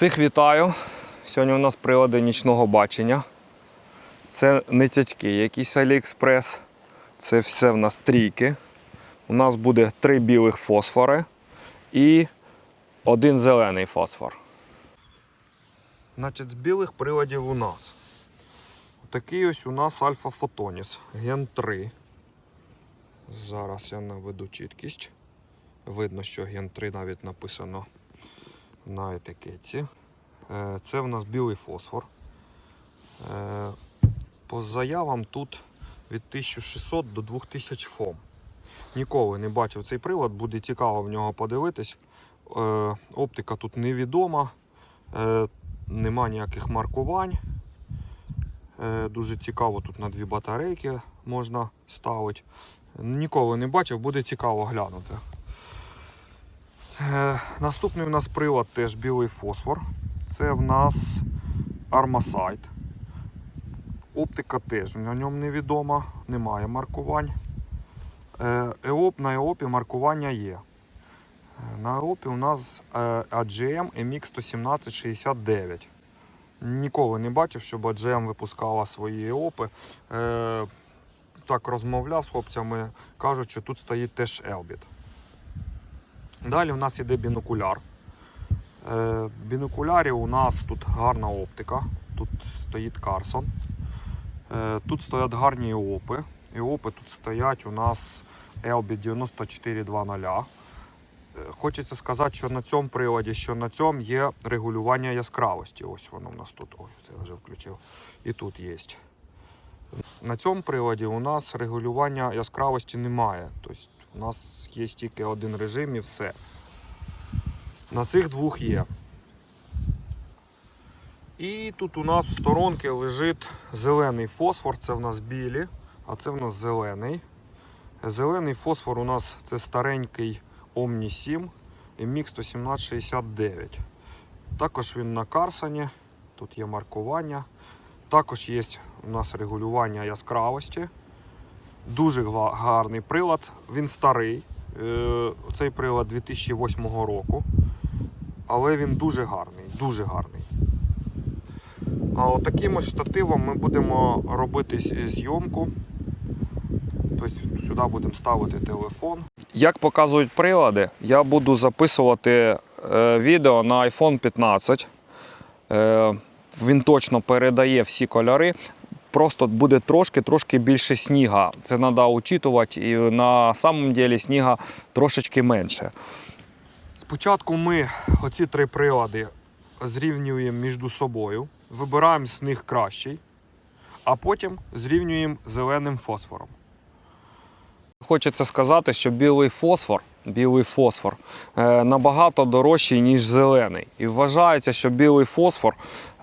Всіх вітаю. Сьогодні у нас прилади нічного бачення. Це не тятьки, якісь Аліекспрес. Це все в нас трійки. У нас буде три білих фосфори і один зелений фосфор. Значить, з білих приладів у нас. Такий ось у нас Альфа Фотоніс, ген 3. Зараз я наведу чіткість. Видно, що ген 3 навіть написано на етикетці. Е, Це в нас білий фосфор. Е, По заявам тут від 1600 до 2000 фом. Ніколи не бачив цей прилад, буде цікаво в нього подивитись. Е, Оптика тут невідома, нема ніяких маркувань. Дуже цікаво тут на дві батарейки можна ставити. Ніколи не бачив, буде цікаво глянути. Е, Наступний у нас прилад теж білий фосфор. Це в нас Armasight. Оптика теж на ньому невідома, немає маркувань. Е, ЕОП на ЕОПі маркування є. Е, На ЕОПі у нас AGM MX11769. Ніколи не бачив, щоб AGM випускала свої ЕОПи. Так розмовляв з хлопцями, кажуть, що тут стоїть теж Elbit. Далі у нас іде бінокуляр. Е, бінокулярі у нас тут гарна оптика. Тут стоїть Карсон. Е, тут стоять гарні ЕОПи. ЕОПи тут стоять у нас Elbit 9420. Е, Хочеться сказати, що на цьому приладі, що на цьому є регулювання яскравості. Ось воно в нас тут. Ой, це я вже включив. І тут є. На цьому приладі у нас регулювання яскравості немає. Тобто у нас є тільки один режим і все. На цих двох є. І тут у нас в сторонки лежить зелений фосфор, це в нас білі, а це в нас зелений. Зелений фосфор у нас це старенький Omni 7 MX 11769. Також він на Карсоні, тут є маркування. Також є у нас регулювання яскравості. Дуже гарний прилад. Він старий. Е, Цей прилад 2008 року. Але він дуже гарний, дуже гарний. А таким ось штативом ми будемо робити зйомку. Тобто сюди будемо ставити телефон. Як показують прилади, я буду записувати е, відео на iPhone 15. Е, він точно передає всі кольори. Просто буде трошки-трошки більше сніга. Це треба учитувати, і на самом ділі сніга трошечки менше. Спочатку ми оці три прилади зрівнюємо між собою, вибираємо з них кращий, а потім зрівнюємо зеленим фосфором. Хочеться сказати, що білий фосфор, білий фосфор е, набагато дорожчий, ніж зелений. І вважається, що білий фосфор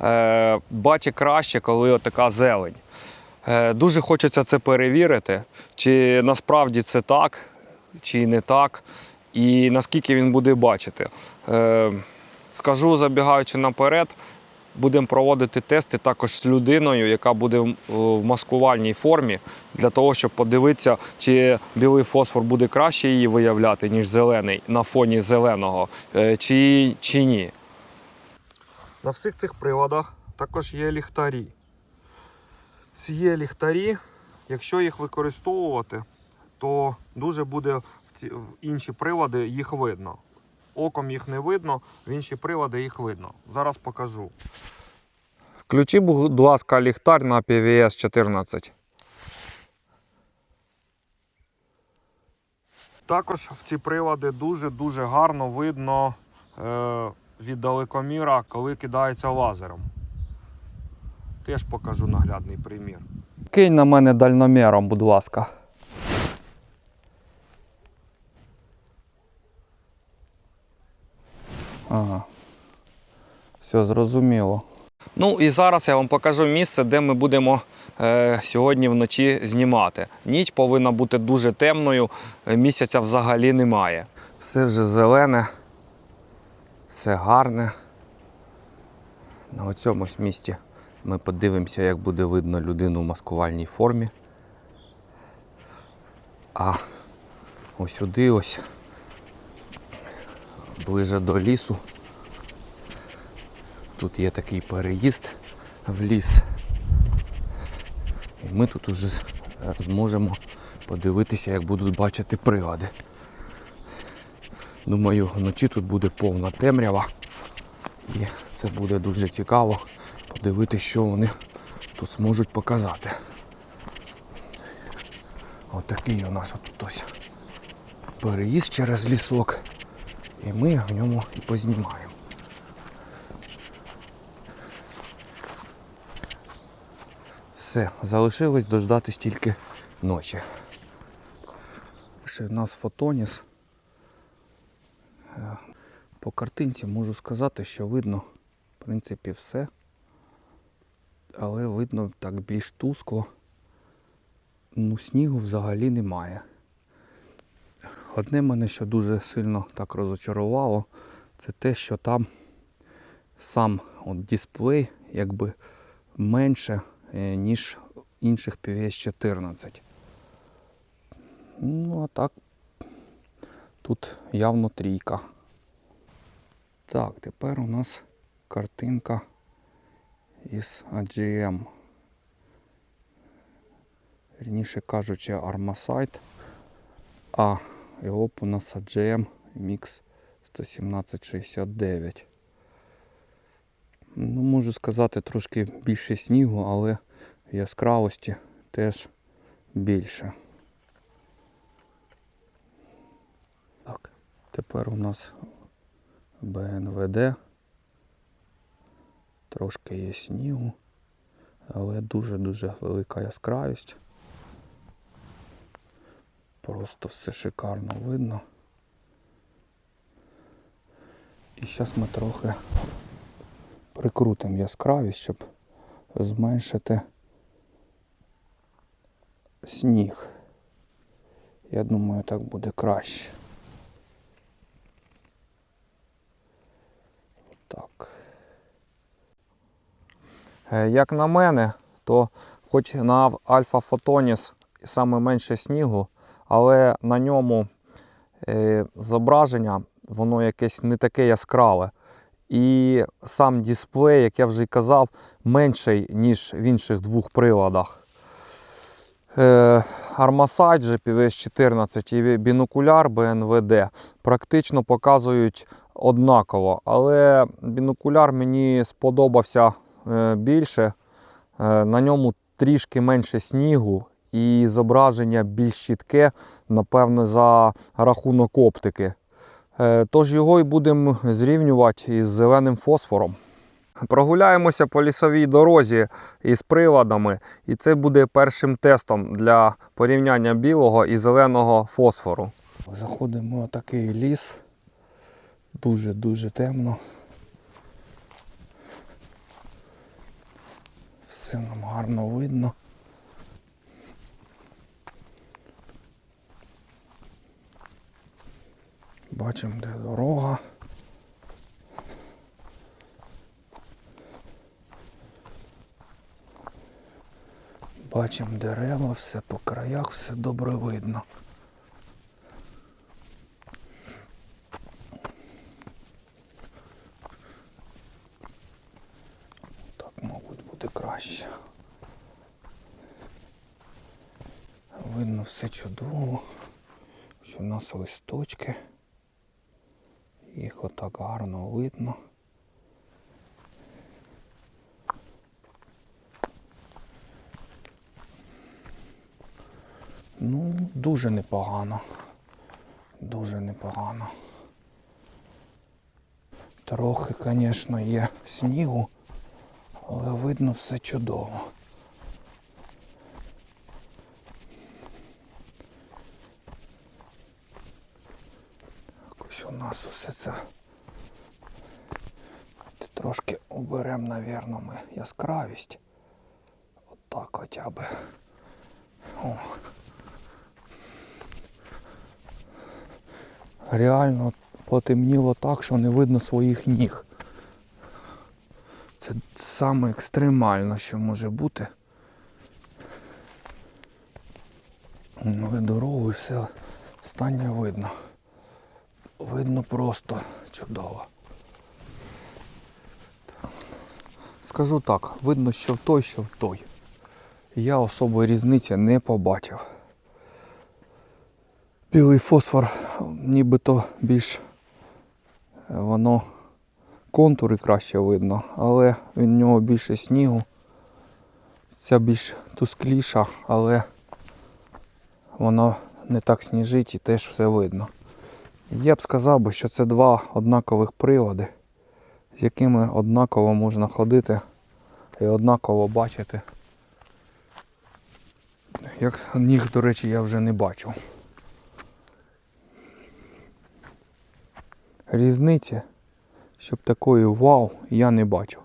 е, бачить краще, коли така зелень. Е, дуже хочеться це перевірити, чи насправді це так, чи не так, і наскільки він буде бачити. Е, скажу, забігаючи наперед, будемо проводити тести також з людиною, яка буде в- в маскувальній формі, для того, щоб подивитися, чи білий фосфор буде краще її виявляти, ніж зелений на фоні зеленого, е, чи, чи ні. На всіх цих приладах також є ліхтарі. Ці є ліхтарі, якщо їх використовувати, то дуже буде в інші прилади їх видно. Оком їх не видно, в інші прилади їх видно. Зараз покажу. Включи, будь ласка, ліхтар на PVS 14. Також в ці прилади дуже-дуже гарно видно е, від далекоміра, коли кидається лазером. Теж покажу наглядний примір. Кинь на мене дальноміром, будь ласка. Ага. Все зрозуміло. Ну і зараз я вам покажу місце, де ми будемо е, сьогодні вночі знімати. Ніч повинна бути дуже темною, е, місяця взагалі немає. Все вже зелене, все гарне. На цьому місці ми подивимося, як буде видно людину в маскувальній формі. А ось сюди ось ближе до лісу Тут є такий переїзд в ліс. І ми тут уже е, зможемо подивитися, як будуть бачити прилади. Думаю, вночі тут буде повна темрява. І це буде дуже цікаво подивитися, що вони тут зможуть показати. Отакий у нас отут ось переїзд через лісок. І ми в ньому і познімаємо. Все, залишилось дождатись тільки ночі. Ще в нас фотоніс. Е, По картинці можу сказати, що видно, в принципі, все. Але видно так більш тускло. Ну, снігу взагалі немає. Одне мене, що дуже сильно так розочарувало, це те, що там сам от дисплей якби менше, е, ніж інших PVS-14. Ну, а так, тут явно трійка. Так, тепер у нас картинка із AGM. Вірніше кажучи, Armasight. А у нас AGM Mix 11769. Ну, можу сказати, трошки більше снігу, але яскравості теж більше. Так, тепер у нас БНВД. Трошки є снігу, але дуже-дуже велика яскравість. Просто все шикарно видно. І зараз ми трохи прикрутимо яскравість, щоб зменшити сніг. Я думаю, так буде краще. Так. Е, Як на мене, то хоч на Альфа Фотоніс саме менше снігу, але на ньому е, зображення воно якесь не таке яскраве. І сам дисплей, як я вже й казав, менший, ніж в інших двох приладах. Е, Armasight GPVS 14 і бінокуляр BNVD практично показують однаково, але бінокуляр мені сподобався е, більше. Е, На ньому трішки менше снігу і зображення більш чітке, напевно, за рахунок оптики. Е, Тож його і будемо зрівнювати із зеленим фосфором. Прогуляємося по лісовій дорозі із приладами, і це буде першим тестом для порівняння білого і зеленого фосфору. Заходимо в такий ліс. Дуже-дуже темно. Все нам гарно видно. Бачимо, де дорога. Бачимо дерева, все по краях, все добре видно. Так, мабуть, буде краще. Видно все чудово. Що в нас листочки. Їх отак гарно видно. Ну, дуже непогано. Дуже непогано. Трохи, звісно, є снігу, але видно все чудово. Якось у нас усе це трошки оберемо, навірно, ми яскравість. Отак хоча б. О. Реально потемніло так, що не видно своїх ніг. Це саме екстремально, що може бути. Але дорогу і все останнє видно. Видно просто чудово. Так. Скажу так, видно, що в той, що в той. Я особої різниці не побачив. Білий фосфор, нібито більш е, воно контури краще видно, але в нього більше снігу. Ця більш тускліша, але вона не так сніжить і теж все видно. Я б сказав би, що це два однакових прилади, з якими однаково можна ходити і однаково бачити. Як ніг, до речі, я вже не бачу. Різниці, щоб такої вау, я не бачу.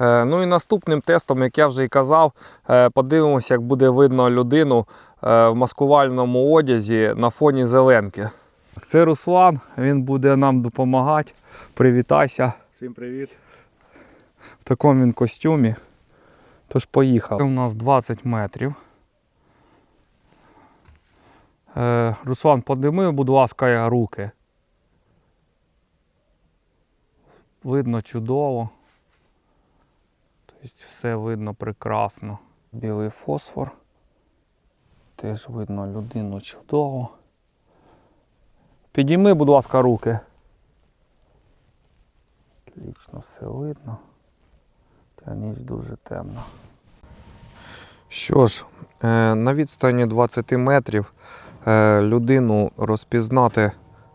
Ну і наступним тестом, як я вже і казав, е, подивимося, як буде видно людину е, в маскувальному одязі на фоні зеленки. Це Руслан, він буде нам допомагати. Привітайся. Всім привіт. В такому він костюмі. Тож поїхав. Це у нас 20 метрів. Е, Руслан, подими, будь ласка, руки. Видно чудово. Тобто все видно прекрасно. Білий фосфор. Теж видно людину чудово. Підійми, будь ласка, руки. Отлично, все видно. Та ніч дуже темна. Що ж, е, на відстані 20 метрів е, людину розпізнати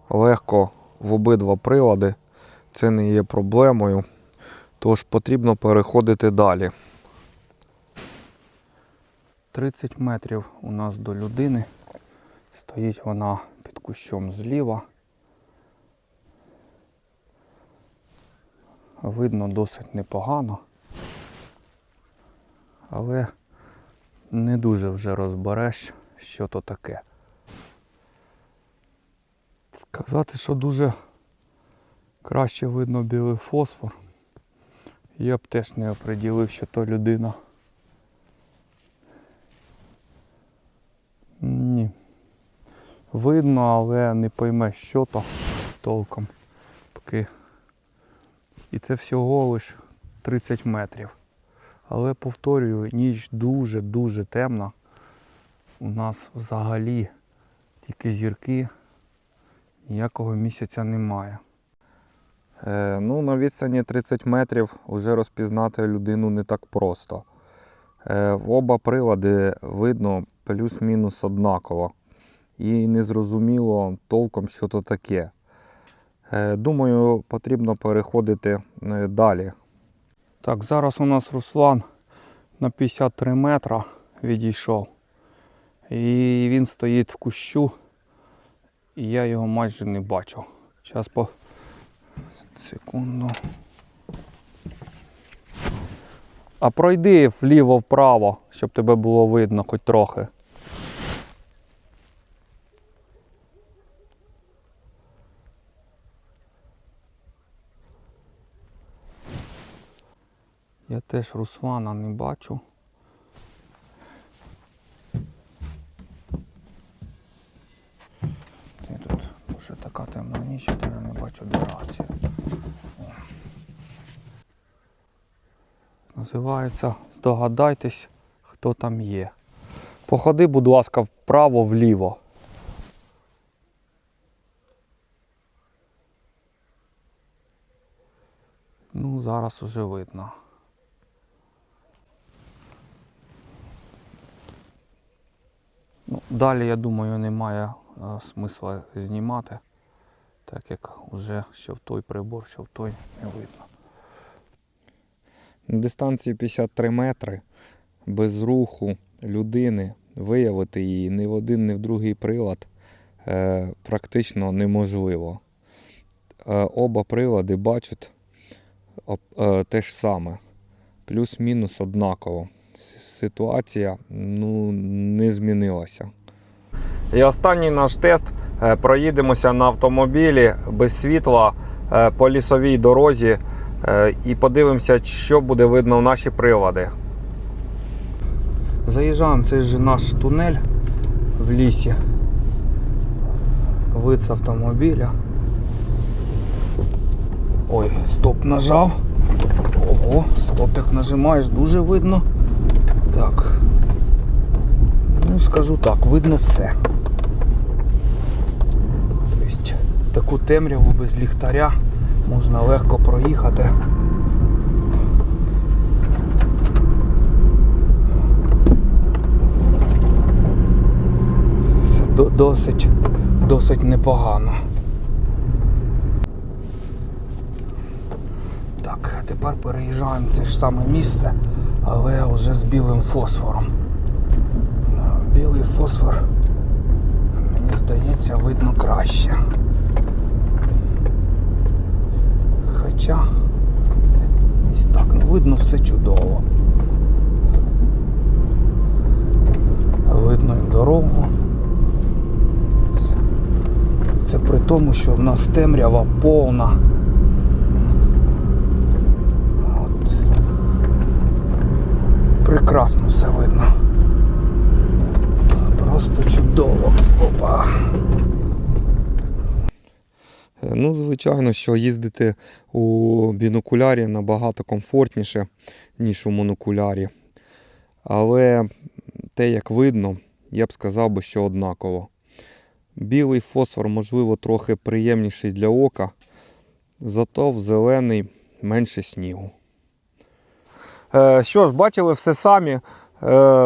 легко в обидва прилади. Це не є проблемою. Тож потрібно переходити далі. 30 метрів у нас до людини. Стоїть вона під кущом зліва. Видно досить непогано. Але не дуже вже розбереш, що то таке. Сказати, що дуже краще видно білий фосфор. Я б теж не оприділив, що то людина. Ні. Видно, але не пойме, що то толком. Поки. І це всього лиш 30 метрів. Але повторюю, ніч дуже-дуже темна. У нас взагалі тільки зірки, ніякого місяця немає. Е, ну, на відстані 30 метрів вже розпізнати людину не так просто. Е, в оба прилади видно плюс-мінус однаково. І незрозуміло толком, що то таке. Е, думаю, потрібно переходити далі. Так, зараз у нас Руслан на 53 метра відійшов. І він стоїть в кущу, і я його майже не бачу. Зараз по секунду. А пройди вліво-вправо, щоб тебе було видно хоч трохи. Я теж Руслана не бачу. Ти тут вже така темна ніч, я не бачу дерацію. Називається Здогадайтесь, хто там є. Походи, будь ласка, вправо-вліво. Ну, зараз уже видно. Ну, далі, я думаю, немає е, смисла знімати, так як вже що в той прибор, що в той не видно. На дистанції 53 метри без руху людини виявити її ні в один, ні в другий прилад е, практично неможливо. Е, оба прилади бачать е, те ж саме, плюс-мінус однаково. Ситуація ну, не змінилася. І останній наш тест. Е, Проїдемося на автомобілі без світла е, по лісовій дорозі е, і подивимося, що буде видно в наші прилади. Заїжджаємо, це ж наш тунель в лісі. Вид з автомобіля. Ой, стоп нажав. Ого, стоп як нажимаєш, дуже видно. Так. Ну, скажу так, видно все. Тобто, таку темряву без ліхтаря можна легко проїхати. Це досить, досить непогано. Так, тепер переїжджаємо в це ж саме місце, але вже з білим фосфором. Білий фосфор, мені здається, видно краще. Хоча ось так, ну видно все чудово. Видно і дорогу. Це при тому, що в нас темрява повна. От. Прекрасно все видно. Просто чудово. Опа. Ну, звичайно, що їздити у бінокулярі набагато комфортніше, ніж у монокулярі. Але те, як видно, я б сказав би, що однаково. Білий фосфор, можливо, трохи приємніший для ока, зато в зелений менше снігу. Е, що ж, бачили все самі. Е,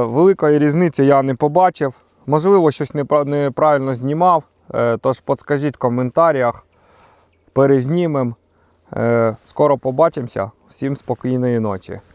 великої різниці я не побачив. Можливо, щось неправильно знімав. Е, тож подскажіть в коментарях перезнімемо. Е, Скоро побачимося. Всім спокійної ночі.